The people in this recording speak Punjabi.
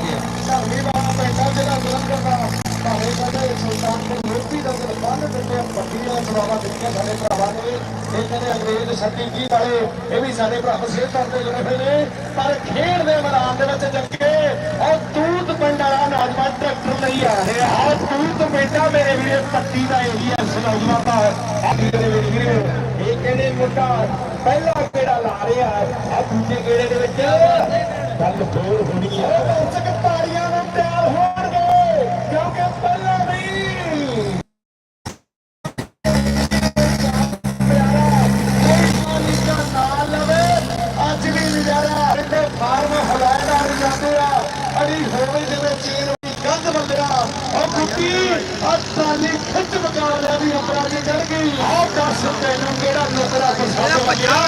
ਧਰਮੀ ਵਾਲਾ ਪੈਂਦਾ ਜਿਹੜਾ ਜਲੰਧਰ ਦਾ ਭਾਵੇਂ ਸਾਡੇ ਸੁਲਤਾਨਪੁਰ ਮੋਤੀ ਦਾ ਦਰਬਾਰ ਦਿੱਤੇ ਪੱਟੀਆਂ ਸਵਾਵਾ ਦਿੱਤੀਆਂ ਸਾਡੇ ਭਰਾਵਾਂ ਨੇ ਇਹ ਕਹਿੰਦੇ ਅੰਗਰੇਜ਼ ਸੱਤੀ ਕੀ ਵਾਲੇ, ਇਹ ਵੀ ਸਾਡੇ ਭਰਾ ਸੇਧ ਕਰਦੇ ਜਿਹੜੇ ਨੇ। ਪਰ ਖੇਡ ਦੇ ਮੈਦਾਨ ਦੇ ਵਿੱਚ ਜੱਗੇ ਔਰ ਤੂਤ ਪਿੰਡ ਵਾਲਾ ਨੌਜਵਾਨ ਟਰੈਕਟਰ ਲਈ ਆ ਰਿਹਾ। ਆ ਤੂਤ ਪਿੰਡਾ ਮੇਰੇ ਵੀਰੇ ਪੱਟੀ ਦਾ ਏਰੀਆ ਸੁਣਾਉਂਦਾ ਤਾਂ ਮੇਰੇ ਵੀਰੇ, ਇਹ ਕਹਿੰਦੇ ਮੁੰਡਾ? ਪਹਿਲਾ ਕਿਹੜਾ ਲਾ ਰਿਹਾ? ਆ ਦੂਜੇ ਕਿਹੜੇ ਦੇ ਗੱਲ ਹੋਰ ਹੋਣੀ ਆ। ਦਰਸ਼ਕ ਤਾੜੀਆਂ ਨੂੰ ਤਿਆਰ ਹੋਣਗੇ ਕਿਉਂਕਿ ਪਹਿਲਾਂ ਵੀ ਅੱਜ ਵੀ ਨਜ਼ਾਰਾ ਇੱਥੇ ਫਾਰਮ ਹਵਾਇਦਾਰ ਜਾਂਦੇ ਆ। ਅੜੀ ਹੋਵੇ ਜਿਵੇਂ ਚੀਨ ਦੀ ਕੰਧ ਬੰਦਿਆ ਉਹ ਕੁੱਤੀ ਟਰਾਲੀ ਖਿੱਚ ਮੁਕਾਬਲਾ ਵੀ ਅਪਰਾਧੀ ਚੜ ਗਈ। ਆਹ ਦੱਸ ਤੈਨੂੰ ਕਿਹੜਾ ਨੁਕਰਾ ਪਸੰਦ ਲੱਗਿਆ